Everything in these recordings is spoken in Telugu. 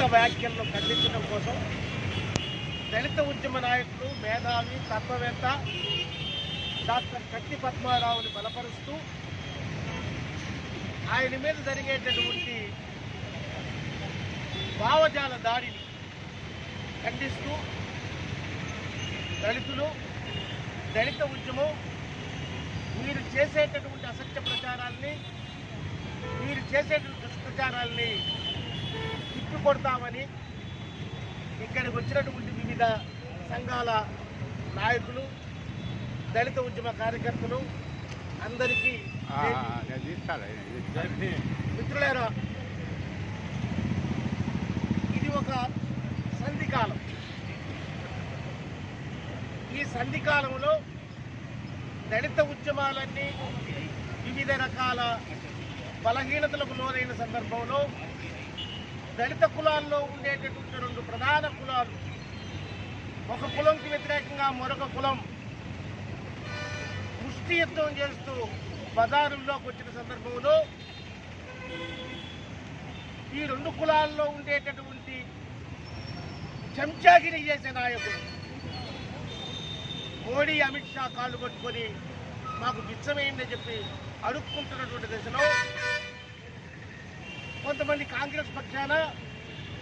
అనుచిత వ్యాఖ్యలను ఖండించడం కోసం దళిత ఉద్యమ నాయకులు మేధావి తత్వవేత్త డాక్టర్ కత్తి పద్మారావుని బలపరుస్తూ ఆయన మీద జరిగేటటువంటి భావజాల దాడిని ఖండిస్తూ దళితులు దళిత ఉద్యమం మీరు చేసేటటువంటి అసత్య ప్రచారాల్ని మీరు చేసేటువంటి దుష్ప్రచారాల్ని తిప్పికొడతామని ఇక్కడికి వచ్చినటువంటి వివిధ సంఘాల నాయకులు దళిత ఉద్యమ కార్యకర్తలు అందరికీ మిత్రులారా ఇది ఒక సంధికాలం. ఈ సంధికాలంలో దళిత ఉద్యమాలన్నీ వివిధ రకాల బలహీనతలకు లోనైన సందర్భంలో దళిత కులాల్లో ఉండేటటువంటి రెండు ప్రధాన కులాలు. ఒక కులంకి వ్యతిరేకంగా మరొక కులం ముష్టి యుద్ధం చేస్తూ బజారుల్లోకి వచ్చిన సందర్భంలో ఈ రెండు కులాల్లో ఉండేటటువంటి చెంచాగిరి చేసే నాయకుడు మోడీ అమిత్ షా కాళ్ళు పట్టుకొని మాకు బిచ్చమైందని చెప్పి అడుక్కుంటున్నటువంటి దశలో కొంతమంది కాంగ్రెస్ పక్షాన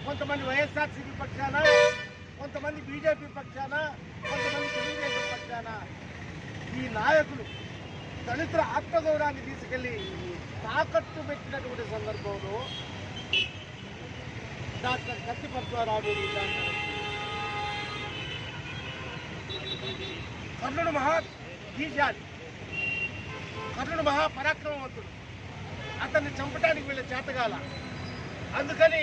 కొంతమంది వైఎస్ఆర్సీపీ పక్షాన కొంతమంది బీజేపీ పక్షాన కొంతమంది తెలుగుదేశం పక్షాన ఈ నాయకులు దళితుల ఆత్మగౌరవాన్ని తీసుకెళ్ళి తాకట్టు పెట్టినటువంటి సందర్భంలో డాక్టర్ కత్తిపద్మారావు కర్ణుడు మహా ధీశాలి కర్ణుడు మహా పరాక్రమవంతుడు. అతన్ని చంపడానికి వీళ్ళ చేతగాల అందుకని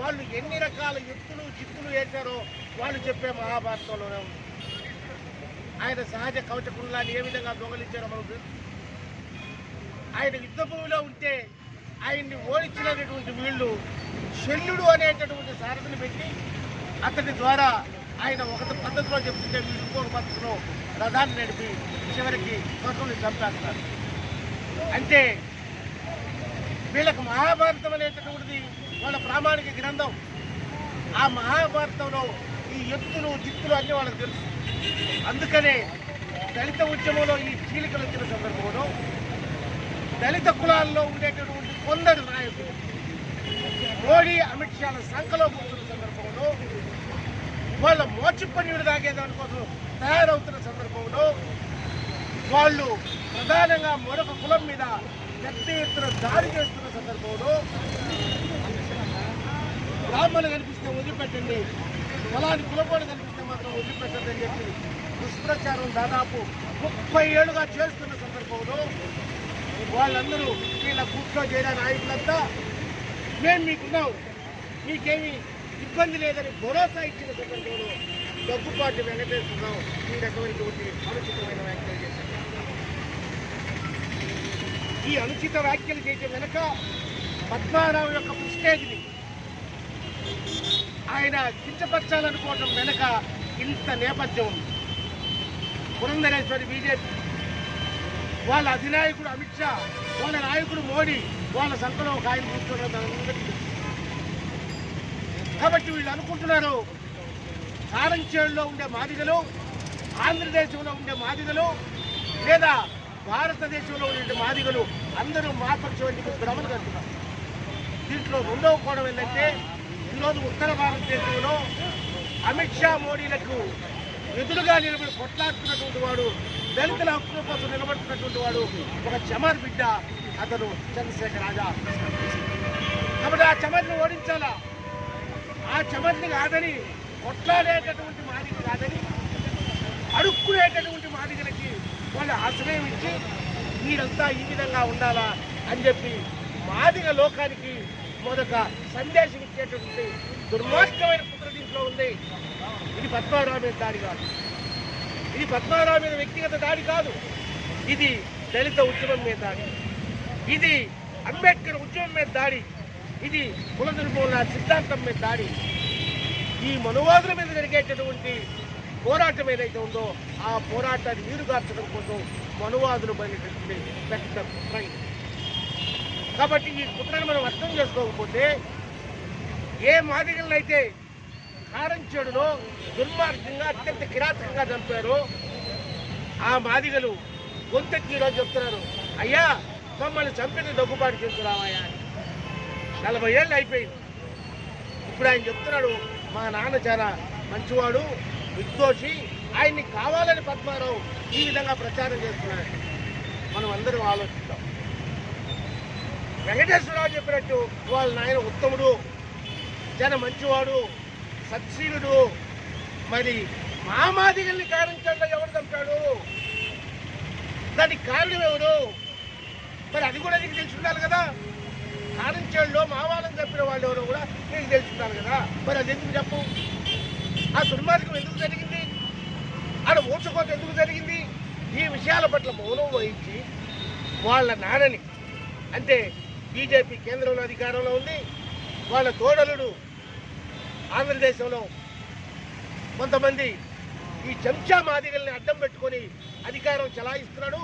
వాళ్ళు ఎన్ని రకాల ఎత్తులు చిత్తులు వేశారో వాళ్ళు చెప్పే మహాభారతంలోనే ఉంది. ఆయన సహజ కవచ కుండలాన్ని ఏ విధంగా దొంగలించారో మనకు తెలుసు. ఆయన యుద్ధ భూమిలో ఉంటే ఆయన్ని ఓడించినటువంటి వీళ్ళు శల్యుడు అనేటటువంటి సారథిని పెట్టి అతని ద్వారా ఆయన ఒక పద్ధతిలో చెప్తుంటే వీళ్ళు ఇంకొక పద్ధతిలో రథాన్ని నడిపి చివరికి స్వర్గంని చంపేస్తారు. అంటే వీళ్ళకి మహాభారతం అనేటటువంటిది వాళ్ళ ప్రామాణిక గ్రంథం. ఆ మహాభారతంలో ఈ ఎత్తులు దిత్తులు అన్నీ వాళ్ళకి తెలుసు. అందుకనే దళిత ఉద్యమంలో ఈ చీలికలు వచ్చిన సందర్భంలో దళిత కులాల్లో ఉండేటటువంటి కొందరు నాయకులు మోడీ అమిత్ షాల సంఖలో కూర్చున్న సందర్భంలో వాళ్ళ మోచిపన్నీరు తాగేదాని కోసం తయారవుతున్న సందర్భంలో వాళ్ళు ప్రధానంగా మరొక కులం మీద పెద్ద ఎత్తున దాడి చేస్తున్న సందర్భంలో బ్రాహ్మణులు కనిపిస్తే వదిలిపెట్టండి. కులాన్ని కులపోడు కనిపిస్తే మాత్రం వదిలిపెట్టండి అని చెప్పి దుష్ప్రచారం దాదాపు ముప్పై ఏళ్ళుగా చేస్తున్న సందర్భంలో వాళ్ళందరూ వీళ్ళ కూర్చో చేరిన నాయకులంతా మేము మీకున్నాం. మీకేమీ ఇబ్బంది లేదని భరోసా ఇచ్చిన సందర్భంలో దగ్గుబాటు వెంకటేశ్వరరావు ఈ రకమైనటువంటి అనుచితమైన వ్యాఖ్యలు చేశారు ఈ అనుచిత వ్యాఖ్యలు చేయటం వెనక పద్మారావు యొక్క ప్రిస్టేజ్ని ఆయన కించపరచాలనుకోవటం వెనక ఇంత నేపథ్యం ఉంది. పురంధరేశ్వరి బీజేపీ వాళ్ళ అధినాయకుడు అమిత్ షా వాళ్ళ నాయకుడు మోడీ వాళ్ళ సంఖలో ఒక ఆయన కూర్చోవడం కాబట్టి వీళ్ళు అనుకుంటున్నారు కారంచేడులో ఉండే మాదిగలు ఆంధ్రదేశంలో ఉండే మాదిగలు లేదా భారతదేశంలో ఉన్న మాదిగలు అందరూ మా భ్రమలు కడుతున్నారు దీంట్లో రెండవ కోణం ఏంటంటే ఈరోజు ఉత్తర భారతదేశంలో అమిత్ షా మోడీలకు ఎదురుగా నిలబడి కొట్లాడుతున్నటువంటి వాడు దళితుల హక్కుల కోసం నిలబడుతున్నటువంటి వాడు ఒక చమర్ బిడ్డ అతను చంద్రశేఖర్ ఆజాద్. కాబట్టి ఆ చమర్ని ఓడించాలా? ఆ చమర్ని కాదని కొట్లాడేటటువంటి మాదిగ కాదని అడుక్కునేటటువంటి మాదిగలకి వాళ్ళు ఆశ్రయం ఇచ్చి మీరంతా ఈ విధంగా ఉండాలా అని చెప్పి మాదిగ లోకానికి మొదట సందేశం ఇచ్చేటటువంటి దుర్మార్గమైన కుట్ర దీంట్లో ఉంది. ఇది పద్మారావు మీద దాడి కాదు. ఇది పద్మారావు మీద వ్యక్తిగత దాడి కాదు. ఇది దళిత ఉద్యమం మీద దాడి. ఇది అంబేద్కర్ ఉద్యమం మీద దాడి. ఇది కుల నిర్మూలన సిద్ధాంతం మీద దాడి. ఈ మనువాదుల మీద జరిగేటటువంటి పోరాటం ఏదైతే ఉందో ఆ పోరాటాన్ని నీరుగార్చడం కోసం మనువాదులు పడినటువంటి పెద్ద కుట్ర కాబట్టి ఈ కుట్రను మనం అర్థం చేసుకోకపోతే ఏ మాదిగలనైతే కారంచేడులో దుర్మార్గంగా అత్యంత కిరాతకంగా చంపారో ఆ మాదిగలు గొంతెక్కి ఈరోజు చెప్తున్నారు అయ్యా మమ్మల్ని చంపిన దగ్గుబాటు చేస్తున్నామయ్యా నలభై ఏళ్ళు అయిపోయింది. ఇప్పుడు ఆయన చెప్తున్నాడు మా నాన్న చాలా మంచివాడు నిర్దోషి. ఆయన్ని కావాలని పద్మారావు ఈ విధంగా ప్రచారం చేస్తున్నాడు. మనం అందరం ఆలోచిద్దాం. వెంకటేశ్వరరావు చెప్పినట్టు వాళ్ళ నాయన ఉత్తముడు జన మంచివాడు సత్శీలుడు. మరి మామాదిగల్ని కారణించడంలో ఎవరు చంపాడు? దానికి కారణం ఎవరు? మరి అది కూడా నీకు తెలుసుకుంటారు కదా. కారణించేళ్ళు మావాళ్ళని చంపిన వాళ్ళు ఎవరో కూడా నీకు తెలుసుకుంటారు కదా. మరి అది ఎందుకు చెప్పు? ఆ దుర్మార్గం ఎందుకు జరిగింది? ఆడ ఊచకోత ఎందుకు జరిగింది? ఈ విషయాల పట్ల మౌనం వహించి వాళ్ళ నాన్నని అంటే బీజేపీ కేంద్రంలో అధికారంలో ఉంది వాళ్ళ తోడలుడు ఆంధ్రదేశంలో కొంతమంది ఈ చెంచా మాదిగల్ని అడ్డం పెట్టుకొని అధికారం చలాయిస్తున్నాడు.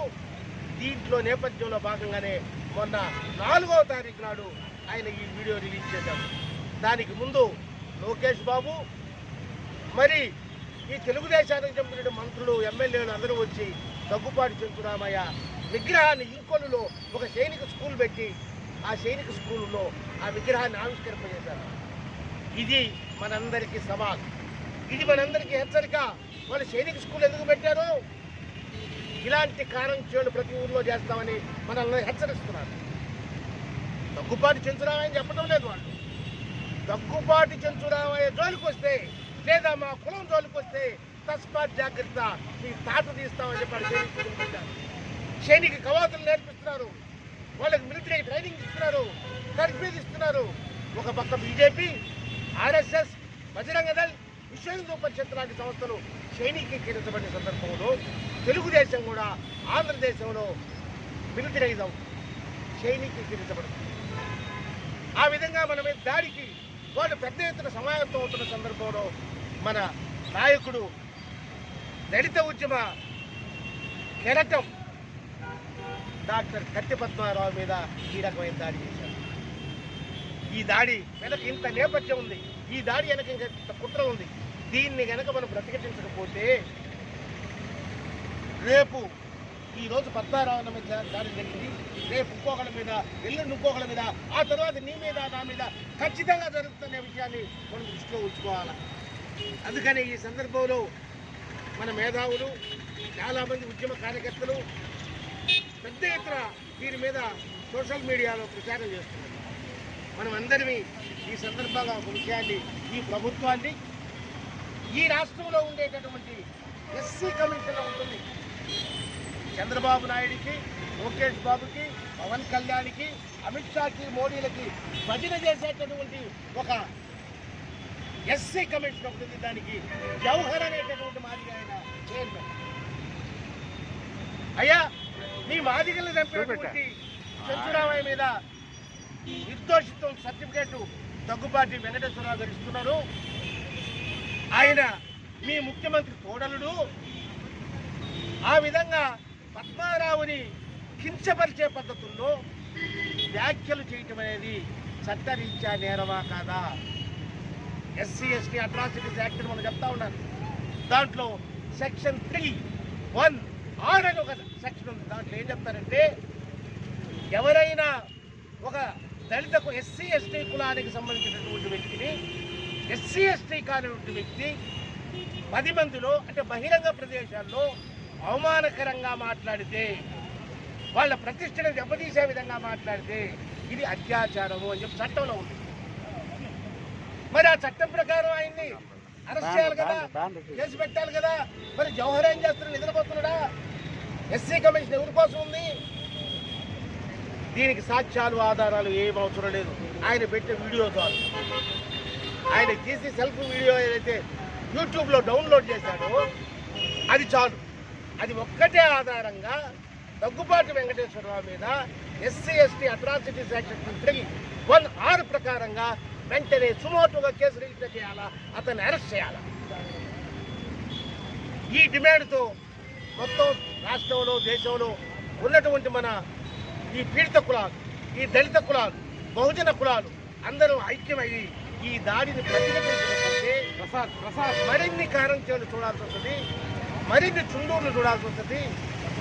దీంట్లో నేపథ్యంలో భాగంగానే మొన్న నాలుగవ తారీఖు నాడు ఆయన ఈ వీడియో రిలీజ్ చేశాడు దానికి ముందు లోకేష్ బాబు మరి ఈ తెలుగుదేశానికి చెందిన మంత్రులు ఎమ్మెల్యేలు అందరూ వచ్చి దగ్గుపాటి చెంచురామయ్య విగ్రహాన్ని ఇంకొల్లులో ఒక సైనిక స్కూల్ పెట్టి ఆ సైనిక స్కూల్లో ఆ విగ్రహాన్ని ఆవిష్కరింపజేశారు. ఇది మనందరికీ సవాల్. ఇది మనందరికీ హెచ్చరిక. వాళ్ళు సైనిక స్కూల్ ఎందుకు పెట్టారు? ఇలాంటి కారం చేడు ప్రతి ఊర్లో చేస్తామని మనల్ని హెచ్చరిస్తున్నారు. దగ్గుపాటి చెంచురామయ్య చెప్పడం లేదు వాళ్ళు. దగ్గుపాటి చెంచురామయ్య జోలికి వస్తే లేదా మా కులం జోలికి వస్తే తస్మాత్ జాగ్రత్త మీ తాట తీస్తామని చెప్పి వాళ్ళు సైనిక కవాతులు నేర్పిస్తున్నారు. వాళ్ళకి మిలిటరీ ట్రైనింగ్ ఇస్తున్నారు. కర్ఫ్యూజ్ ఇస్తున్నారు. ఒక పక్క బీజేపీ ఆర్ఎస్ఎస్ బజరంగ దళ్ విశ్వ హిందూ పరిషత్ లాంటి సంస్థలు సైనికీకరించబడిన సందర్భంలో తెలుగుదేశం కూడా ఆంధ్రదేశంలో మిలిటరైజం సైనికీకరించబడుతుంది ఆ విధంగా మనమే దాడికి వాళ్ళు పెద్ద ఎత్తున సమాయత్తం అవుతున్న సందర్భంలో మన నాయకుడు దళిత ఉద్యమ కెరటం డాక్టర్ కత్తి పద్మారావు మీద ఈ రకమైన దాడి చేశారు. ఈ దాడి వెనక ఇంత నేపథ్యం ఉంది. ఈ దాడి వెనక ఇంత కుట్ర ఉంది. దీన్ని కనుక మనం ప్రతిఘటించకపోతే రేపు ఈరోజు పద్మారావు మీద దాడి జరిగింది. రేపు ఇంకొకళ్ళ మీద ఎల్లుండి ఇంకొకళ్ళ మీద ఆ తర్వాత నీ మీద నా మీద ఖచ్చితంగా జరుగుతున్న విషయాన్ని మనం దృష్టిలో ఉంచుకోవాలి? అందుకని ఈ సందర్భంలో మన మేధావులు చాలామంది ఉద్యమ కార్యకర్తలు పెద్ద ఎత్తున దీని మీద సోషల్ మీడియాలో ప్రచారం చేస్తున్నారు. మనం అందరివి ఈ సందర్భంగా ఒక విషయాన్ని ఈ ప్రభుత్వాన్ని ఈ రాష్ట్రంలో ఉండేటటువంటి ఎస్సీ కమిషన్ ఉంటుంది. చంద్రబాబు నాయుడికి లోకేష్ బాబుకి పవన్ కళ్యాణ్కి అమిత్ షాకి మోడీలకి భజన చేసేటటువంటి ఒక ఎస్సీ కమిషన్ ఒకటి ఉంది దానికి జవహర్ అనేటటువంటి మాదిరి ఆయన చైర్మన్ అయ్యా మీ మాదిగల్ని చంపినటువంటి చంచురామయ్య మీద నిర్దోషిత్వం సర్టిఫికేట్ దగ్గుబాటి వెంకటేశ్వరరావు గారు ఇస్తున్నారు. ఆయన మీ ముఖ్యమంత్రి తోడలుడు ఆ విధంగా పద్మారావుని కించపరిచే పద్ధతుల్లో వ్యాఖ్యలు చేయటం అనేది చట్టరీత్యా నేరమా కాదా? ఎస్సీ ఎస్టీ అట్రాసిటీస్ యాక్ట్ మనం చెప్తా ఉన్నారు దాంట్లో సెక్షన్ త్రీ వన్ ఆర్ అని ఒక సెక్షన్ ఉంది. దాంట్లో ఏం చెప్తారంటే ఎవరైనా ఒక దళితకు ఎస్సీ ఎస్టీ కులానికి సంబంధించినటువంటి వ్యక్తిని ఎస్సీ ఎస్టీ కానిటువంటి వ్యక్తి పది మందిలో అంటే బహిరంగ ప్రదేశాల్లో అవమానకరంగా మాట్లాడితే వాళ్ళ ప్రతిష్టను దెబ్బతీసే విధంగా మాట్లాడితే ఇది అత్యాచారము అని చెప్పి చట్టంలో ఉంది. మరి ఆ చట్టం ప్రకారం ఆయన్ని అరెస్ట్ చేయాలి కదా? కేసు పెట్టాలి కదా? మరి జవహర్ ఏం చేస్తున్నాడు? నిద్రపోతున్నాడా? ఎస్సీ కమిషన్ ఎవరి కోసం ఉంది? దీనికి సాక్ష్యాలు ఆధారాలు ఏం అవసరం లేదు. ఆయన పెట్టే వీడియో చాలు. ఆయన తీసి సెల్ఫ్ వీడియో ఏదైతే యూట్యూబ్లో డౌన్లోడ్ చేశాడో అది చాలు. అది ఒక్కటే ఆధారంగా దగ్గుబాటి వెంకటేశ్వరరావు మీద SC ST atrocities act three one ఆరు ప్రకారంగా వెంటనే సుమోటుగా కేసు రిజిస్టర్ చేయాలా? అతన్ని అరెస్ట్ చేయాలా? ఈ డిమాండ్తో మొత్తం రాష్ట్రంలో దేశంలో ఉన్నటువంటి మన ఈ పీడిత కులాలు ఈ దళిత కులాలు బహుజన కులాలు అందరూ ఐక్యమయ్యి ఈ దాడిని ప్రతిఘటించకపోతే ప్రసాద్ ప్రసాద్. మరిన్ని కారం చేలు చూడాల్సి వస్తుంది మరిన్ని చుండూర్లు చూడాల్సి వస్తుంది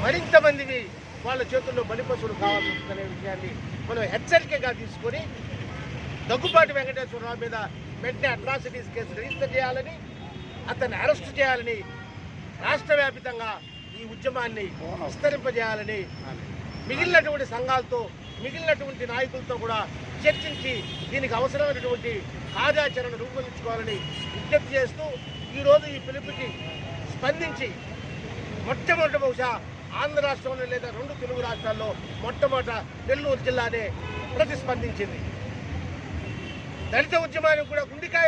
మరింత మందిని వాళ్ళ చేతుల్లో బలిపశువులు కావాల్సి వస్తుందనే విషయాన్ని మనం హెచ్చరికగా తీసుకొని దగ్గుబాటి వెంకటేశ్వరరావు మీద వెంటనే అట్రాసిటీస్ కేసు రిజిస్టర్ చేయాలని అతన్ని అరెస్ట్ చేయాలని రాష్ట్ర ఈ ఉద్యమాన్ని విస్తరింపజేయాలని మిగిలినటువంటి సంఘాలతో మిగిలినటువంటి నాయకులతో కూడా చర్చించి దీనికి అవసరమైనటువంటి కార్యాచరణ రూపొందించుకోవాలని విజ్ఞప్తి చేస్తూ ఈరోజు ఈ పిలుపుకి స్పందించి మొట్టమొదటి బహుశా ఆంధ్ర రాష్ట్రంలో లేదా రెండు తెలుగు రాష్ట్రాల్లో మొట్టమొదట నెల్లూరు జిల్లానే ప్రతిస్పందించింది. దళిత ఉద్యమానికి కూడా గుండికాయ